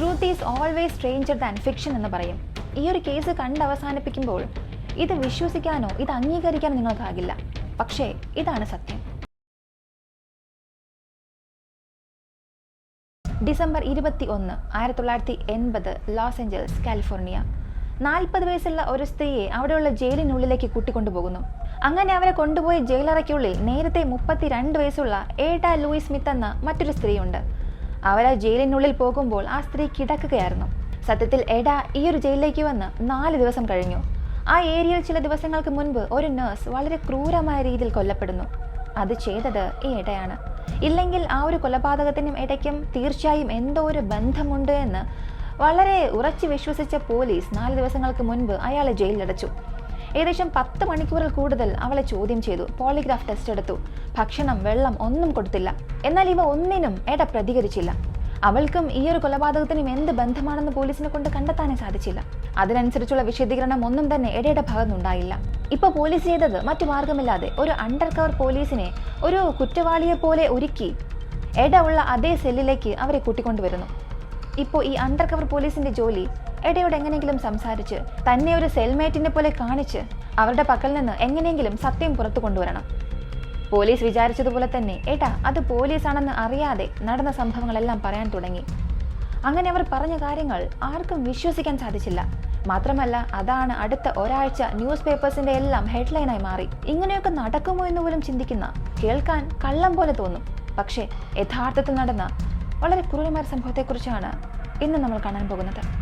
Truth is always stranger than fiction എന്ന് പറയും. ഈ ഒരു കേസ് കണ്ട് അവസാനിപ്പിക്കുമ്പോൾ ഇത് വിശ്വസിക്കാനോ ഇത് അംഗീകരിക്കാനോ നിങ്ങൾക്കാകില്ല. പക്ഷേ ഇതാണ് സത്യം. ഡിസംബർ ഇരുപത്തി ഒന്ന് ആയിരത്തി തൊള്ളായിരത്തി എൺപത് ലോസ് ഏഞ്ചൽസ് കാലിഫോർണിയ. നാൽപ്പത് വയസ്സുള്ള ഒരു സ്ത്രീയെ അവിടെയുള്ള ജയിലിനുള്ളിലേക്ക് കൂട്ടിക്കൊണ്ടുപോകുന്നു. അങ്ങനെ അവരെ കൊണ്ടുപോയ ജയിലറയ്ക്കുള്ളിൽ നേരത്തെ മുപ്പത്തിരണ്ട് വയസ്സുള്ള ഏട്ട ലൂയിസ് മിത്ത് എന്ന മറ്റൊരു സ്ത്രീയുണ്ട്. അവരെ ജയിലിനുള്ളിൽ പോകുമ്പോൾ ആ സ്ത്രീ കിടക്കുകയായിരുന്നു. സത്യത്തിൽ എഡ ഈ ഒരു ജയിലിലേക്ക് വന്ന് നാല് ദിവസം കഴിഞ്ഞു. ആ ഏരിയയിൽ ചില ദിവസങ്ങൾക്ക് മുൻപ് ഒരു നഴ്സ് വളരെ ക്രൂരമായ രീതിയിൽ കൊല്ലപ്പെടുന്നു. അത് ചെയ്തത് ഈ എടയാണ്. ഇല്ലെങ്കിൽ ആ ഒരു കൊലപാതകത്തിനും ഇടയ്ക്കും തീർച്ചയായും എന്തോ ഒരു ബന്ധമുണ്ട് എന്ന് വളരെ ഉറച്ചു വിശ്വസിച്ച പോലീസ് നാല് ദിവസങ്ങൾക്ക് മുൻപ് അയാളെ ജയിലിലടച്ചു. ഏകദേശം പത്ത് മണിക്കൂറിൽ കൂടുതൽ അവളെ ചോദ്യം ചെയ്തു. പോളിഗ്രാഫ് ടെസ്റ്റ് എടുത്തു. ഭക്ഷണം വെള്ളം ഒന്നും കൊടുത്തില്ല. എന്നാൽ ഇവ ഒന്നിനും എട പ്രതികരിച്ചില്ല. അവൾക്കും ഈ ഒരു കൊലപാതകത്തിനും എന്ത് ബന്ധമാണെന്ന് പോലീസിനെ കൊണ്ട് കണ്ടെത്താനേ സാധിച്ചില്ല. അതിനനുസരിച്ചുള്ള വിശദീകരണം ഒന്നും തന്നെ എടയുടെ ഭാഗത്തുനിന്നുണ്ടായില്ല. ഇപ്പൊ പോലീസ് ചെയ്തത് മറ്റു മാർഗമില്ലാതെ ഒരു അണ്ടർ കവർ പോലീസിനെ ഒരു കുറ്റവാളിയെ പോലെ ഒരുക്കി എട ഉള്ള അതേ സെല്ലിലേക്ക് അവരെ കൂട്ടിക്കൊണ്ടുവരുന്നു. ഇപ്പോൾ ഈ അണ്ടർ കവർ പോലീസിന്റെ ജോലി എടയോട് എങ്ങനെയെങ്കിലും സംസാരിച്ച് തന്നെ ഒരു സെൽമേറ്റിനെ പോലെ കാണിച്ച് അവരുടെ പക്കൽ നിന്ന് എങ്ങനെയെങ്കിലും സത്യം പുറത്തു കൊണ്ടുവരണം. പോലീസ് വിചാരിച്ചതുപോലെ തന്നെ. ഏട്ടാ അത് പോലീസാണെന്ന് അറിയാതെ നടന്ന സംഭവങ്ങളെല്ലാം പറയാൻ തുടങ്ങി. അങ്ങനെ അവർ പറഞ്ഞ കാര്യങ്ങൾ ആർക്കും വിശ്വസിക്കാൻ സാധിച്ചില്ല. മാത്രമല്ല അതാണ് അടുത്ത ഒരാഴ്ച ന്യൂസ് പേപ്പേഴ്സിന്റെ എല്ലാം ഹെഡ്ലൈനായി മാറി. ഇങ്ങനെയൊക്കെ നടക്കുമോ എന്ന് പോലും ചിന്തിക്കുന്ന കേൾക്കാൻ കള്ളം പോലെ തോന്നും. പക്ഷേ യഥാർത്ഥത്തിൽ നടന്ന വളരെ ക്രൂരമായ സംഭവത്തെക്കുറിച്ചാണ് ഇന്ന് നമ്മൾ കാണാൻ പോകുന്നത്.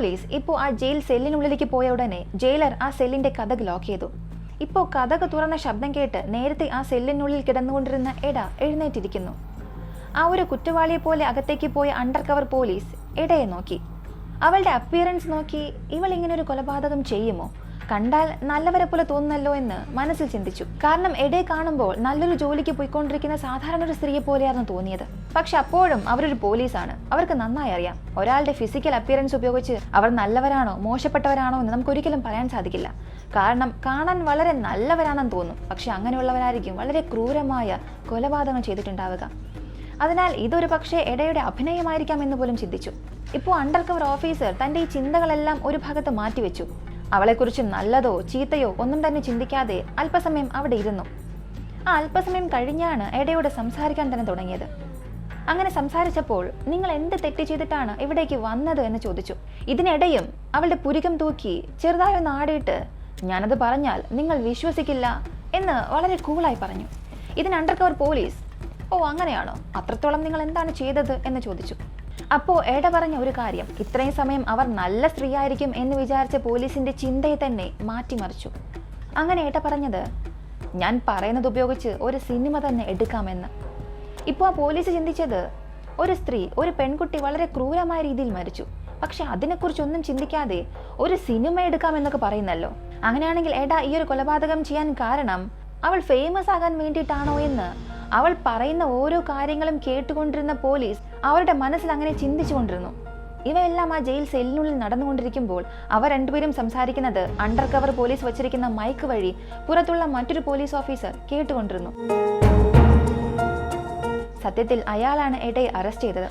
പോലീസ് ഇപ്പോൾ ആ ജയിൽ സെല്ലിനുള്ളിലേക്ക് പോയ ഉടനെ ജയിലർ ആ സെല്ലിന്റെ കഥക് ലോക്ക് ചെയ്തു. ഇപ്പോൾ കഥക് തുറന്ന ശബ്ദം കേട്ട് നേരത്തെ ആ സെല്ലിനുള്ളിൽ കിടന്നുകൊണ്ടിരുന്ന എട എഴുന്നേറ്റിരിക്കുന്നു. ആ ഒരു കുറ്റവാളിയെ പോലെ അകത്തേക്ക് പോയ അണ്ടർ കവർ പോലീസ് എടയെ നോക്കി. അവളുടെ അപ്പിയറൻസ് നോക്കി ഇവൾ ഇങ്ങനെ ഒരു കൊലപാതകം ചെയ്യുമോ? കണ്ടാൽ നല്ലവരെ പോലെ തോന്നുന്നല്ലോ എന്ന് മനസ്സിൽ ചിന്തിച്ചു. കാരണം എടെ കാണുമ്പോൾ നല്ലൊരു ജോലിക്ക് പോയിക്കൊണ്ടിരിക്കുന്ന സാധാരണ ഒരു സ്ത്രീയെ പോലെയായിരുന്നു തോന്നിയത്. പക്ഷെ അപ്പോഴും അവരൊരു പോലീസാണ്. അവർക്ക് നന്നായി അറിയാം. ഒരാളുടെ ഫിസിക്കൽ അപ്പിയറൻസ് ഉപയോഗിച്ച് അവർ നല്ലവരാണോ മോശപ്പെട്ടവരാണോ എന്ന് നമുക്ക് ഒരിക്കലും പറയാൻ സാധിക്കില്ല. കാരണം കാണാൻ വളരെ നല്ലവരാണെന്ന് തോന്നും. പക്ഷെ അങ്ങനെയുള്ളവരായിരിക്കും വളരെ ക്രൂരമായ കൊലപാതകം ചെയ്തിട്ടുണ്ടാവുക. അതിനാൽ ഇതൊരു പക്ഷേ എടയുടെ അഭിനയമായിരിക്കാം എന്ന് പോലും ചിന്തിച്ചു. ഇപ്പോൾ അണ്ടർ കവർ ഓഫീസർ തന്റെ ഈ ചിന്തകളെല്ലാം ഒരു ഭാഗത്ത് മാറ്റിവെച്ചു. അവളെക്കുറിച്ച് നല്ലതോ ചീത്തയോ ഒന്നും തന്നെ ചിന്തിക്കാതെ അല്പസമയം അവിടെ ഇരുന്നു. ആ അല്പസമയം കഴിഞ്ഞാണ് എടയോട് സംസാരിക്കാൻ തന്നെ തുടങ്ങിയത്. അങ്ങനെ സംസാരിച്ചപ്പോൾ നിങ്ങൾ എന്ത് തെറ്റ് ചെയ്തിട്ടാണ് ഇവിടേക്ക് വന്നത് എന്ന് ചോദിച്ചു. ഇതിനിടയും അവളുടെ പുരികം തൂക്കി ചെറുതായി ഒന്ന് ആടിയിട്ട് ഞാനത് പറഞ്ഞാൽ നിങ്ങൾ വിശ്വസിക്കില്ല എന്ന് വളരെ കൂളായി പറഞ്ഞു. ഇതിന് അണ്ടർ കവർ പോലീസ് ഓ അങ്ങനെയാണോ? അത്രത്തോളം നിങ്ങൾ എന്താണ് ചെയ്തത്? എന്ന് ചോദിച്ചു. അപ്പോൾ എട പറഞ്ഞ ഒരു കാര്യം. ഇത്രയും സമയം അവർ നല്ല സ്ത്രീ ആയിരിക്കും എന്ന് വിചാരിച്ച പോലീസിന്റെ ചിന്തയെ തന്നെ മാറ്റിമറിച്ചു. അങ്ങനെ ഏട്ട പറഞ്ഞത് ഞാൻ പറയുന്നത് ഉപയോഗിച്ച് ഒരു സിനിമ തന്നെ എടുക്കാമെന്ന്. ഇപ്പോൾ ആ പോലീസ് ചിന്തിച്ചത് ഒരു സ്ത്രീ ഒരു പെൺകുട്ടി വളരെ ക്രൂരമായ രീതിയിൽ മരിച്ചു. പക്ഷെ അതിനെക്കുറിച്ചൊന്നും ചിന്തിക്കാതെ ഒരു സിനിമ എടുക്കാമെന്നൊക്കെ പറയുന്നല്ലോ. അങ്ങനെയാണെങ്കിൽ ഏടാ ഈ ഒരു കൊലപാതകം ചെയ്യാൻ കാരണം അവൾ ഫേമസ് ആകാൻ വേണ്ടിയിട്ടാണോ എന്ന് അവൾ പറയുന്ന ഓരോ കാര്യങ്ങളും കേട്ടുകൊണ്ടിരുന്ന പോലീസ് അവരുടെ മനസ്സിൽ അങ്ങനെ ചിന്തിച്ചുകൊണ്ടിരുന്നു. ഇവയെല്ലാം ആ ജയിൽ സെല്ലിനുള്ളിൽ നടന്നുകൊണ്ടിരിക്കുമ്പോൾ അവർ രണ്ടുപേരും സംസാരിക്കുന്നത് അണ്ടർ കവർ പോലീസ് വച്ചിരിക്കുന്ന മൈക്ക് വഴി പുറത്തുള്ള മറ്റൊരു പോലീസ് ഓഫീസർ കേട്ടുകൊണ്ടിരുന്നു. സത്യത്തിൽ അയാളാണ് എടയെ അറസ്റ്റ് ചെയ്തത്.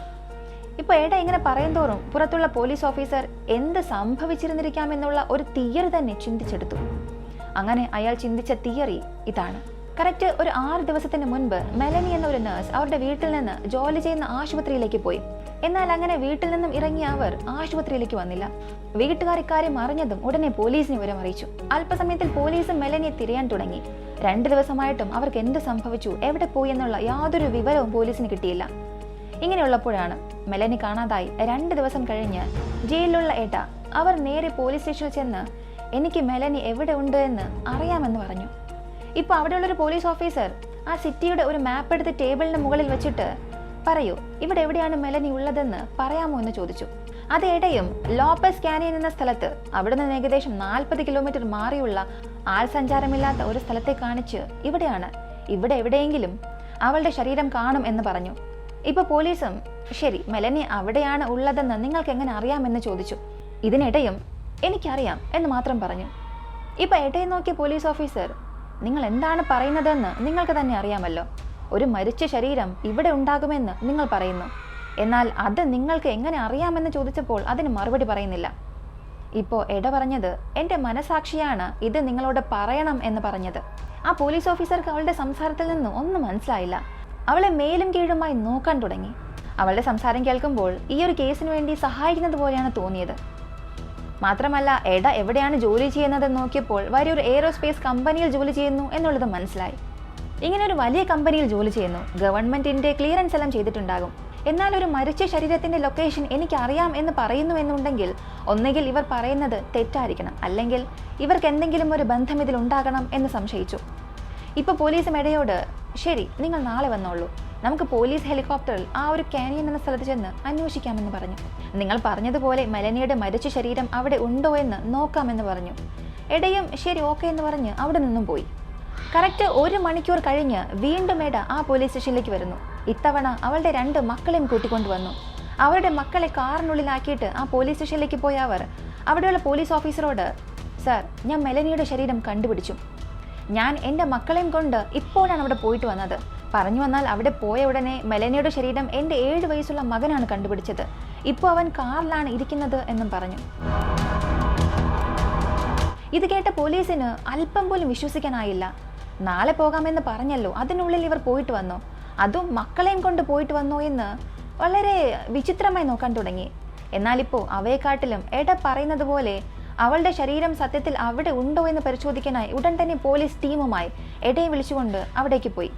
ഇപ്പോൾ ഏട്ട ഇങ്ങനെ പറയും തോറും പുറത്തുള്ള പോലീസ് ഓഫീസർ എന്ത് സംഭവിച്ചിരുന്നിരിക്കാമെന്നുള്ള ഒരു തിയറി തന്നെ ചിന്തിച്ചെടുത്തു. അങ്ങനെ അയാൾ ചിന്തിച്ച തിയറി ഇതാണ്. കറക്റ്റ് ഒരു ആറ് ദിവസത്തിന് മുൻപ് മെലനി എന്ന ഒരു നഴ്സ് അവരുടെ വീട്ടിൽ നിന്ന് ജോലി ചെയ്യുന്ന ആശുപത്രിയിലേക്ക് പോയി. എന്നാൽ അങ്ങനെ വീട്ടിൽ നിന്നും ഇറങ്ങിയ അവർ ആശുപത്രിയിലേക്ക് വന്നില്ല. വീട്ടുകാർ ഇക്കാര്യം അറിഞ്ഞതും ഉടനെ പോലീസിനെ വിവരം അറിയിച്ചു അല്പസമയത്തിൽ പോലീസും മെലനിയെ തിരയാൻ തുടങ്ങി. രണ്ട് ദിവസമായിട്ടും അവർക്ക് എന്ത് സംഭവിച്ചു എവിടെ പോയി എന്നുള്ള യാതൊരു വിവരവും പോലീസിന് കിട്ടിയില്ല. ഇങ്ങനെയുള്ളപ്പോഴാണ് മെലനി കാണാതായി രണ്ട് ദിവസം കഴിഞ്ഞ് ജയിലിലുള്ള ഏട്ട അവർ നേരെ പോലീസ് സ്റ്റേഷനിൽ ചെന്ന് എനിക്ക് മെലനി എവിടെ ഉണ്ട് എന്ന് അറിയാമെന്ന് പറഞ്ഞു. ഇപ്പോൾ അവിടെയുള്ളൊരു പോലീസ് ഓഫീസർ ആ സിറ്റിയുടെ ഒരു മാപ്പ് എടുത്ത് ടേബിളിന് മുകളിൽ വെച്ചിട്ട് പറയൂ ഇവിടെ എവിടെയാണ് മെലനി ഉള്ളതെന്ന് പറയാമോ എന്ന് ചോദിച്ചു. അത് എടയും ലോപ്പസ് കാനിയൻ എന്ന സ്ഥലത്ത് അവിടെ നിന്ന് ഏകദേശം നാൽപ്പത് കിലോമീറ്റർ മാറിയുള്ള ആൾ സഞ്ചാരമില്ലാത്ത ഒരു സ്ഥലത്തെ കാണിച്ച് ഇവിടെയാണ്. ഇവിടെ എവിടെയെങ്കിലും അവളുടെ ശരീരം കാണും എന്ന് പറഞ്ഞു. ഇപ്പൊ പോലീസും ശരി മെലനി അവിടെയാണ് ഉള്ളതെന്ന് നിങ്ങൾക്ക് എങ്ങനെ അറിയാമെന്ന് ചോദിച്ചു. ഇതിനിടയും എനിക്കറിയാം എന്ന് മാത്രം പറഞ്ഞു. ഇപ്പൊ എടയെ നോക്കിയ പോലീസ് ഓഫീസർ നിങ്ങൾ എന്താണ് പറയുന്നതെന്ന് നിങ്ങൾക്ക് തന്നെ അറിയാമല്ലോ. ഒരു മരിച്ച ശരീരം ഇവിടെ ഉണ്ടാകുമെന്ന് നിങ്ങൾ പറയുന്നു. എന്നാൽ അത് നിങ്ങൾക്ക് എങ്ങനെ അറിയാമെന്ന് ചോദിച്ചപ്പോൾ അതിന് മറുപടി പറയുന്നില്ല. ഇപ്പോൾ എട പറഞ്ഞത് എന്റെ മനസാക്ഷിയാണ് ഇത് നിങ്ങളോട് പറയണം എന്ന് പറഞ്ഞത്. ആ പോലീസ് ഓഫീസർക്ക് അവളുടെ സംസാരത്തിൽ നിന്ന് ഒന്നും മനസ്സിലായില്ല. അവളെ മേലും കീഴുമായി നോക്കാൻ തുടങ്ങി. അവളുടെ സംസാരം കേൾക്കുമ്പോൾ ഈ ഒരു കേസിന് വേണ്ടി സഹായിക്കുന്നത് പോലെയാണ് തോന്നിയത്. മാത്രമല്ല എട എവിടെയാണ് ജോലി ചെയ്യുന്നതെന്ന് നോക്കിയപ്പോൾ വലിയൊരു എയ്റോസ്പേസ് കമ്പനിയിൽ ജോലി ചെയ്യുന്നു എന്നുള്ളത് മനസ്സിലായി. ഇങ്ങനെ ഒരു വലിയ കമ്പനിയിൽ ജോലി ചെയ്യുന്നു. ഗവൺമെന്റിന്റെ ക്ലിയറൻസ് എല്ലാം ചെയ്തിട്ടുണ്ടാകും. എന്നാൽ ഒരു മരിച്ച ശരീരത്തിന്റെ ലൊക്കേഷൻ എനിക്ക് അറിയാം എന്ന് പറയുന്നു എന്നുണ്ടെങ്കിൽ ഒന്നുകിൽ ഇവർ പറയുന്നത് തെറ്റായിരിക്കണം. അല്ലെങ്കിൽ ഇവർക്ക് എന്തെങ്കിലും ഒരു ബന്ധം ഇതിൽ ഉണ്ടാകണം എന്ന് സംശയിച്ചു. ഇപ്പൊ പോലീസ് മെഡയോട് ശരി നിങ്ങൾ നാളെ വന്നോളൂ. നമുക്ക് പോലീസ് ഹെലികോപ്റ്ററിൽ ആ ഒരു കാനിയൻ എന്ന സ്ഥലത്ത് ചെന്ന് അന്വേഷിക്കാമെന്ന് പറഞ്ഞു. നിങ്ങൾ പറഞ്ഞതുപോലെ മെലനിയുടെ മരിച്ച ശരീരം അവിടെ ഉണ്ടോ എന്ന് നോക്കാമെന്ന് പറഞ്ഞു. എടയും ശരി ഓക്കെ എന്ന് പറഞ്ഞ് അവിടെ നിന്നും പോയി. കറക്റ്റ് ഒരു മണിക്കൂർ കഴിഞ്ഞ് വീണ്ടും എട ആ പോലീസ് സ്റ്റേഷനിലേക്ക് വരുന്നു. ഇത്തവണ അവളുടെ രണ്ട് മക്കളെയും കൂട്ടിക്കൊണ്ടുവന്നു അവരുടെ മക്കളെ കാറിനുള്ളിലാക്കിയിട്ട് ആ പോലീസ് സ്റ്റേഷനിലേക്ക് പോയ അവർ അവിടെയുള്ള പോലീസ് ഓഫീസറോട് സർ ഞാൻ മെലനിയുടെ ശരീരം കണ്ടുപിടിച്ചു. ഞാൻ എന്റെ മക്കളെയും കൊണ്ട് ഇപ്പോഴാണ് അവിടെ പോയിട്ട് വന്നത്. പറഞ്ഞു വന്നാൽ അവിടെ പോയ ഉടനെ മെലനിയുടെ ശരീരം എന്റെ ഏഴ് വയസ്സുള്ള മകനാണ് കണ്ടുപിടിച്ചത്. ഇപ്പോൾ അവൻ കാറിലാണ് ഇരിക്കുന്നത് എന്നും പറഞ്ഞു. ഇത് കേട്ട പോലീസിന് അല്പം പോലും വിശ്വസിക്കാനായില്ല. നാളെ പോകാമെന്ന് പറഞ്ഞല്ലോ അതിനുള്ളിൽ ഇവർ പോയിട്ട് വന്നോ. അതും മക്കളെയും കൊണ്ട് പോയിട്ട് വന്നോ എന്ന് വളരെ വിചിത്രമായി നോക്കാൻ തുടങ്ങി. എന്നാലിപ്പോൾ അവയെക്കാട്ടിലും എട പറയുന്നത് പോലെ അവളുടെ ശരീരം സത്യത്തിൽ അവിടെ ഉണ്ടോ എന്ന് പരിശോധിക്കാനായി ഉടൻ തന്നെ പോലീസ് ടീമുമായി എടയെ വിളിച്ചുകൊണ്ട് അവിടേക്ക് പോയി.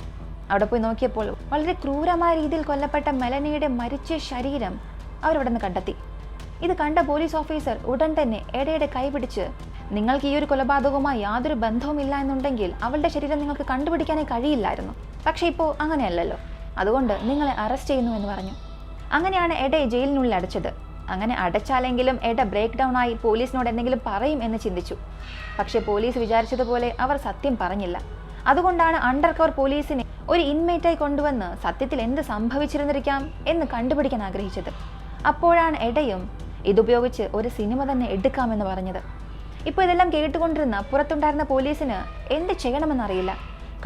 അവിടെ പോയി നോക്കിയപ്പോൾ വളരെ ക്രൂരമായ രീതിയിൽ കൊല്ലപ്പെട്ട മെലനിയുടെ മരിച്ച ശരീരം അവരവിടെ നിന്ന് കണ്ടെത്തി. ഇത് കണ്ട പോലീസ് ഓഫീസർ ഉടൻ തന്നെ എടയുടെ കൈപിടിച്ച് നിങ്ങൾക്ക് ഈ ഒരു കൊലപാതകവുമായി യാതൊരു ബന്ധവുമില്ല എന്നുണ്ടെങ്കിൽ അവളുടെ ശരീരം നിങ്ങൾക്ക് കണ്ടുപിടിക്കാനേ കഴിയില്ലായിരുന്നു. പക്ഷേ ഇപ്പോൾ അങ്ങനെയല്ലല്ലോ. അതുകൊണ്ട് നിങ്ങളെ അറസ്റ്റ് ചെയ്യുന്നു എന്ന് പറഞ്ഞു. അങ്ങനെയാണ് എഡയെ ജയിലിനുള്ളിൽ അടച്ചത്. അങ്ങനെ അടച്ചാലെങ്കിലും എട ബ്രേക്ക് ഡൗൺ ആയി പോലീസിനോട് എന്തെങ്കിലും പറയും എന്ന് ചിന്തിച്ചു. പക്ഷേ പോലീസ് വിചാരിച്ചതുപോലെ അവർ സത്യം പറഞ്ഞില്ല. അതുകൊണ്ടാണ് അണ്ടർ കവർ പോലീസിനെ ഒരു ഇൻമേറ്റായി കൊണ്ടുവന്ന് സത്യത്തിൽ എന്ത് സംഭവിച്ചിരുന്നിരിക്കാം എന്ന് കണ്ടുപിടിക്കാൻ ആഗ്രഹിച്ചത്. അപ്പോഴാണ് എടയും ഇതുപയോഗിച്ച് ഒരു സിനിമ തന്നെ എടുക്കാമെന്ന് പറഞ്ഞത്. ഇപ്പോൾ ഇതെല്ലാം കേട്ടുകൊണ്ടിരുന്ന പുറത്തുണ്ടായിരുന്ന പോലീസിന് എന്ത് ചെയ്യണമെന്നറിയില്ല.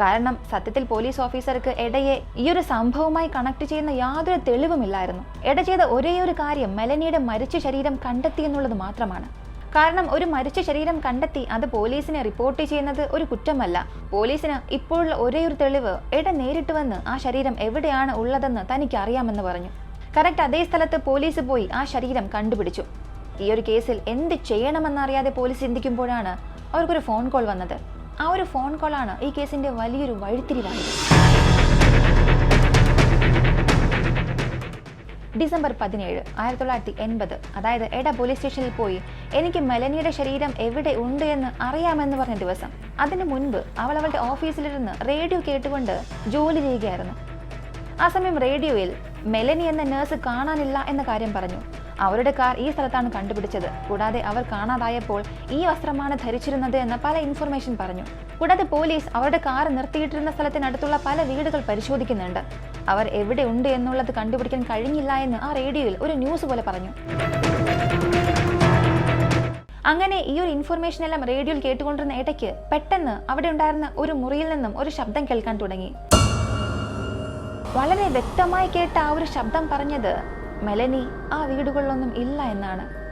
കാരണം സത്യത്തിൽ പോലീസ് ഓഫീസർക്ക് എടയെ ഈ ഒരു സംഭവവുമായി കണക്ട് ചെയ്യുന്ന യാതൊരു തെളിവുമില്ലായിരുന്നു. എട ചെയ്ത ഒരേ ഒരു കാര്യം മെലനിയുടെ മരിച്ച ശരീരം കണ്ടെത്തി എന്നുള്ളത് മാത്രമാണ്. കാരണം ഒരു മരിച്ച ശരീരം കണ്ടെത്തി അത് പോലീസിനെ റിപ്പോർട്ട് ചെയ്യുന്നത് ഒരു കുറ്റമല്ല. പോലീസിന് ഇപ്പോഴുള്ള ഒരേയൊരു തെളിവ് എട നേരിട്ട് വന്ന് ആ ശരീരം എവിടെയാണ് ഉള്ളതെന്ന് തനിക്ക് അറിയാമെന്ന് പറഞ്ഞു. കറക്റ്റ് അതേ സ്ഥലത്ത് പോലീസ് പോയി ആ ശരീരം കണ്ടുപിടിച്ചു. ഈ ഒരു കേസിൽ എന്ത് ചെയ്യണമെന്നറിയാതെ പോലീസ് ചിന്തിക്കുമ്പോഴാണ് അവർക്കൊരു ഫോൺ കോൾ വന്നത്. ആ ഒരു ഫോൺ കോളാണ് ഈ കേസിന്റെ വലിയൊരു വഴിത്തിരിവായത്. ഡിസംബർ പതിനേഴ് ആയിരത്തി തൊള്ളായിരത്തി എൺപത് അതായത് എട പോലീസ് സ്റ്റേഷനിൽ പോയി എനിക്ക് മെലനിയുടെ ശരീരം എവിടെ ഉണ്ട് എന്ന് അറിയാമെന്ന് പറഞ്ഞ ദിവസം അതിനു മുൻപ് അവൾ അവളുടെ ഓഫീസിലിരുന്ന് റേഡിയോ കേട്ടുകൊണ്ട് ജോലി ചെയ്യുകയായിരുന്നു. ആ സമയം റേഡിയോയിൽ മെലനി എന്ന നേഴ്സ് കാണാനില്ല എന്ന കാര്യം പറഞ്ഞു. അവരുടെ കാർ ഈ സ്ഥലത്താണ് കണ്ടുപിടിച്ചത്. കൂടാതെ അവർ കാണാതായപ്പോൾ ഈ വസ്ത്രമാണ് ധരിച്ചിരുന്നത് എന്ന് പല ഇൻഫർമേഷൻ പറഞ്ഞു. കൂടാതെ പോലീസ് അവരുടെ കാർ നിർത്തിയിട്ടിരുന്ന സ്ഥലത്തിനടുത്തുള്ള പല വീടുകൾ പരിശോധിക്കുന്നുണ്ട്. അവർ എവിടെ ഉണ്ട് എന്നുള്ളത് കണ്ടുപിടിക്കാൻ കഴിഞ്ഞില്ല എന്ന് ആ റേഡിയോയിൽ ഒരു ന്യൂസ് പോലെ പറഞ്ഞു. അങ്ങനെ ഈ ഒരു ഇൻഫർമേഷൻ എല്ലാം റേഡിയോയിൽ കേട്ടുകൊണ്ടിരുന്ന ഇടയ്ക്ക് പെട്ടെന്ന് അവിടെ ഉണ്ടായിരുന്ന ഒരു മുറിയിൽ നിന്നും ഒരു ശബ്ദം കേൾക്കാൻ തുടങ്ങി. വളരെ വ്യക്തമായി കേട്ട ആ ഒരു ശബ്ദം പറഞ്ഞത് മെലനി ആ വീടുകളിലൊന്നും ഇല്ല എന്നാണ്.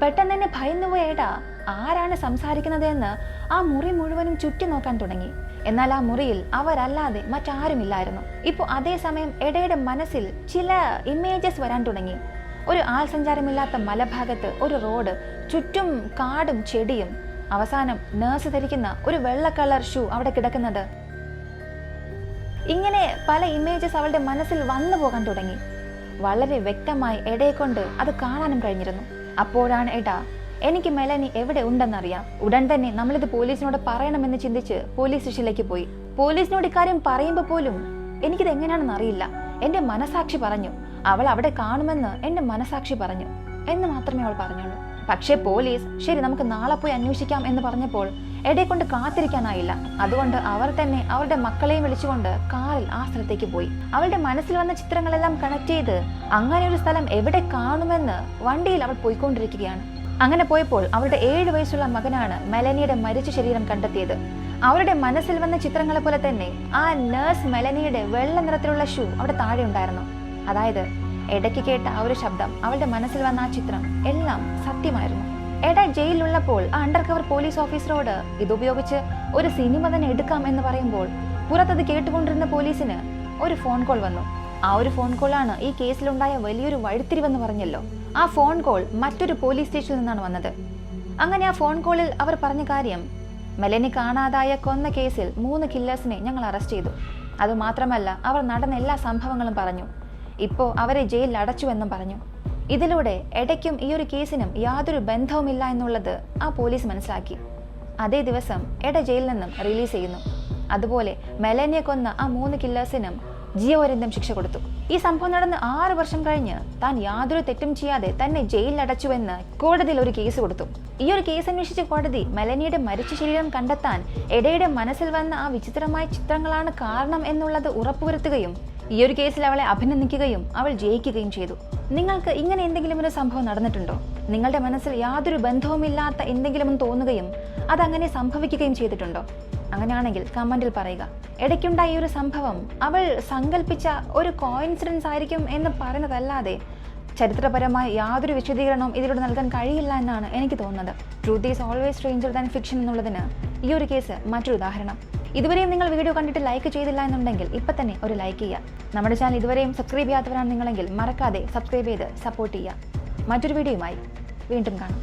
പെട്ടെന്ന് തന്നെ ഭയന്നുപോയ ഏടാ ആരാണ് സംസാരിക്കുന്നത് എന്ന് ആ മുറി മുഴുവനും ചുറ്റി നോക്കാൻ തുടങ്ങി. എന്നാൽ ആ മുറിയിൽ അവരല്ലാതെ മറ്റാരുമില്ലായിരുന്നു. ഇപ്പോൾ അതേസമയം എടയുടെ മനസ്സിൽ ചില ഇമേജസ് വരാൻ തുടങ്ങി. ഒരു ആൾ സഞ്ചാരമില്ലാത്ത മലഭാഗത്ത് ഒരു റോഡ് ചുറ്റും കാടും ചെടിയും അവസാനം നേഴ്സ് ധരിക്കുന്ന ഒരു വെള്ള കളർ ഷൂ അവിടെ കിടക്കുന്നത്. ഇങ്ങനെ പല ഇമേജസ് അവളുടെ മനസ്സിൽ വന്നു പോകാൻ തുടങ്ങി. വളരെ വ്യക്തമായി എടയെ കൊണ്ട് അത് കാണാനും കഴിഞ്ഞിരുന്നു. അപ്പോഴാണ് എട എനിക്ക് മെലനി എവിടെ ഉണ്ടെന്നറിയാം. ഉടൻ തന്നെ നമ്മളിത് പോലീസിനോട് പറയണമെന്ന് ചിന്തിച്ച് പോലീസ് സ്റ്റേഷനിലേക്ക് പോയി. പോലീസിനോട് ഇക്കാര്യം പറയുമ്പോൾ പോലും എനിക്കിത് എങ്ങനെയാണെന്ന് അറിയില്ല. എന്റെ മനസാക്ഷി പറഞ്ഞു. അവൾ അവിടെ കാണുമെന്ന് എന്റെ മനസാക്ഷി പറഞ്ഞു. എന്ന് മാത്രമേ അവൾ പറഞ്ഞുള്ളൂ. പക്ഷേ പോലീസ് ശരി നമുക്ക് നാളെ പോയി അന്വേഷിക്കാം എന്ന് പറഞ്ഞപ്പോൾ എടയെ കൊണ്ട് കാത്തിരിക്കാനായില്ല. അതുകൊണ്ട് അവർ തന്നെ അവരുടെ മക്കളെയും വിളിച്ചുകൊണ്ട് കാറിൽ ആ സ്ഥലത്തേക്ക് പോയി. അവളുടെ മനസ്സിൽ വന്ന ചിത്രങ്ങളെല്ലാം കണക്ട് ചെയ്ത് അങ്ങനെ ഒരു സ്ഥലം എവിടെ കാണുമെന്ന് വണ്ടിയിൽ അവൾ പോയിക്കൊണ്ടിരിക്കുകയാണ്. അങ്ങനെ പോയപ്പോൾ അവളുടെ ഏഴ് വയസ്സുള്ള മകനാണ് മെലനിയുടെ മരിച്ച ശരീരം കണ്ടെത്തിയത്. അവരുടെ മനസ്സിൽ വന്ന ചിത്രങ്ങളെ പോലെ തന്നെ ആ നേഴ്സ് മെലനിയുടെ വെള്ള നിറത്തിലുള്ള ഷൂ അവിടെ താഴെ ഉണ്ടായിരുന്നു. അതായത് ഇടയ്ക്ക് കേട്ട ആ ഒരു ശബ്ദം അവളുടെ മനസ്സിൽ വന്ന ആ ചിത്രം എല്ലാം സത്യമായിരുന്നു. എട ജയിലിലുള്ളപ്പോൾ അണ്ടർ കവർ പോലീസ് ഓഫീസറോട് ഇതുപയോഗിച്ച് ഒരു സിനിമ തന്നെ എടുക്കാം എന്ന് പറയുമ്പോൾ പുറത്തത് കേട്ടുകൊണ്ടിരുന്ന പോലീസിന് ഒരു ഫോൺ കോൾ വന്നു. ആ ഒരു ഫോൺ കോളാണ് ഈ കേസിലുണ്ടായ വലിയൊരു വഴിത്തിരിവെന്ന് പറഞ്ഞല്ലോ. ആ ഫോൺ കോൾ മറ്റൊരു പോലീസ് സ്റ്റേഷനിൽ നിന്നാണ് വന്നത്. അങ്ങനെ ആ ഫോൺ കോളിൽ അവർ പറഞ്ഞ കാര്യം മെലനി കാണാതായ കൊന്ന കേസിൽ മൂന്ന് കില്ലേഴ്സിനെ ഞങ്ങൾ അറസ്റ്റ് ചെയ്തു. അതുമാത്രമല്ല അവർ നടന്ന എല്ലാ സംഭവങ്ങളും പറഞ്ഞു. ഇപ്പോൾ അവരെ ജയിലിൽ അടച്ചുവെന്നും പറഞ്ഞു. ഇതിലൂടെ എടയ്ക്കും ഈ ഒരു കേസിനും യാതൊരു ബന്ധവുമില്ല എന്നുള്ളത് ആ പോലീസ് മനസ്സിലാക്കി. അതേ ദിവസം എട ജയിലിൽ നിന്നും റിലീസ് ചെയ്യുന്നു. അതുപോലെ മെലനിയെ കൊന്ന ആ മൂന്ന് കില്ലേഴ്സിനും ജീവപര്യന്തം ശിക്ഷ കൊടുത്തു. ഈ സംഭവം നടന്ന് ആറ് വർഷം കഴിഞ്ഞ് താൻ യാതൊരു തെറ്റും ചെയ്യാതെ തന്നെ ജയിലിൽ അടച്ചുവെന്ന് കോടതിയിൽ ഒരു കേസ് കൊടുത്തു. ഈ ഒരു കേസ് അന്വേഷിച്ച കോടതി മെലനിയുടെ മരിച്ച ശരീരം കണ്ടെത്താൻ എടയുടെ മനസ്സിൽ വന്ന ആ വിചിത്രമായ ചിത്രങ്ങളാണ് കാരണം എന്നുള്ളത് ഉറപ്പുവരുത്തുകയും ഈ ഒരു കേസിൽ അവളെ അഭിനന്ദിക്കുകയും അവൾ ജയിക്കുകയും ചെയ്തു. നിങ്ങൾക്ക് ഇങ്ങനെ എന്തെങ്കിലും ഒരു സംഭവം നടന്നിട്ടുണ്ടോ? നിങ്ങളുടെ മനസ്സിൽ യാതൊരു ബന്ധവുമില്ലാത്ത എന്തെങ്കിലും തോന്നുകയും അതങ്ങനെ സംഭവിക്കുകയും ചെയ്തിട്ടുണ്ടോ? അങ്ങനെയാണെങ്കിൽ കമന്റിൽ പറയുക. ഇടയ്ക്കുണ്ടായ ഈ ഒരു സംഭവം അവൾ സങ്കല്പിച്ച ഒരു കോയിൻസിഡൻസ് ആയിരിക്കും എന്ന് പറയുന്നതല്ലാതെ ചരിത്രപരമായ യാതൊരു വിശദീകരണവും ഇതിലൂടെ നൽകാൻ കഴിയില്ല എന്നാണ് എനിക്ക് തോന്നുന്നത്. Truth is always stranger than fiction എന്നുള്ളതിന് ഈ ഒരു കേസ് മറ്റൊരു ഉദാഹരണം. ഇതുവരെയും നിങ്ങൾ വീഡിയോ കണ്ടിട്ട് ലൈക്ക് ചെയ്തില്ല എന്നുണ്ടെങ്കിൽ ഇപ്പം തന്നെ ഒരു ലൈക്ക് ചെയ്യുക. നമ്മുടെ ചാനൽ ഇതുവരെയും സബ്സ്ക്രൈബ് ചെയ്യാത്തവരാണ് നിങ്ങളെങ്കിൽ മറക്കാതെ സബ്സ്ക്രൈബ് ചെയ്ത് സപ്പോർട്ട് ചെയ്യുക. മറ്റൊരു വീഡിയോയുമായി വീണ്ടും കാണാം.